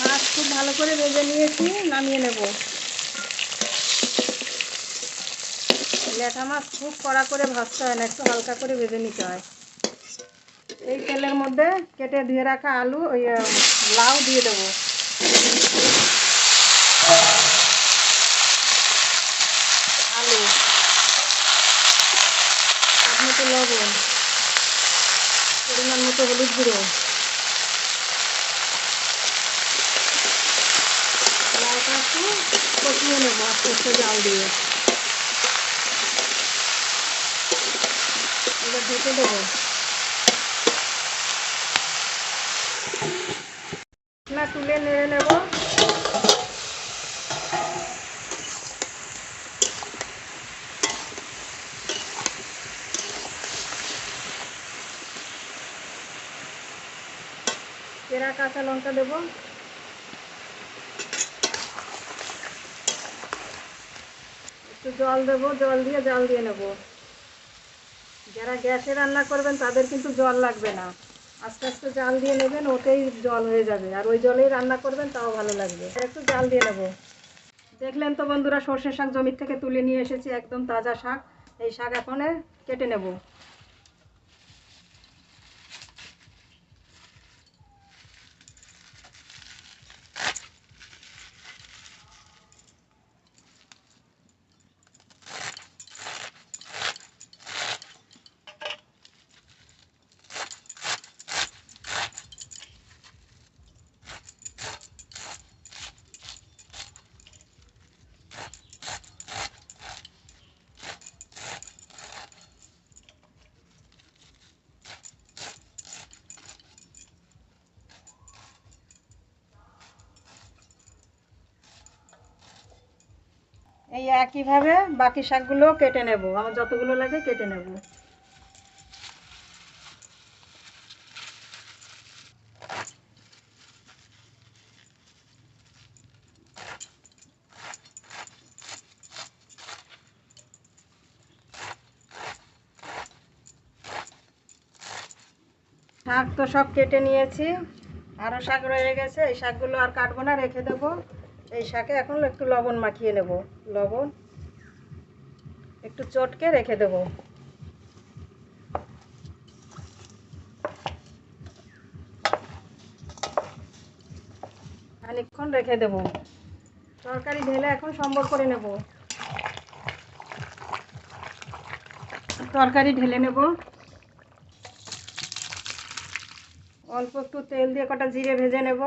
মাছ খুব ভালো করে ভেজে নিয়েছি, নামিয়ে নেব। ল্যাঠা মাছ খুব কড়া করে ভাজতে হয় না, একটু হালকা করে ভেজে নিতে হয়। এই তেলের মধ্যে কেটে ধুয়ে রাখা আলু, ওই লাউ দিয়ে দেবো। আলু। স্বাদ মতো লবণ। পরিমাণ মতো হলুদ গুঁড়ো লাউটা একটু কষিয়ে নেব আস্তে আস্তে জাল দিয়ে এবার ঢেকে দেবো না তুলে নেড়ে নেব পেরা কাঁচা লঙ্কা দেবো। একটু জল দেবো, জল দিয়ে জল দিয়ে নেব। যারা গ্যাসে রান্না করবেন, তাদের কিন্তু জল লাগবে না। আস্তে আস্তে জাল দিয়ে নেবেন, ওতেই জল হয়ে যাবে। আর ওই জলেই রান্না করবেন, তাও ভালো লাগবে। আর একটু জাল দিয়ে নেব। দেখলেন তো বন্ধুরা, সর্ষে শাক জমির থেকে তুলে নিয়ে এসেছি একদম তাজা শাক। এই শাক এখন কেটে নেব। এই একইভাবে বাকি শাকগুলো কেটে নেব। আমার যতগুলো লাগে কেটে নেব। শাক তো সব কেটে নিয়েছি। আরও শাক রয়ে গেছে। এই শাকগুলো আর কাটবো না, রেখে দেবো। এই শাকে এখন একটু লবণ মাখিয়ে নেব। লবণ একটু চটকে রেখে দেব। খানিকক্ষণ রেখে দেব। তরকারি ঢেলে এখন সম্বর করে নেব। তরকারি ঢেলে নেব। অল্প একটু তেল দিয়ে কটা জিরে ভেজে নেব।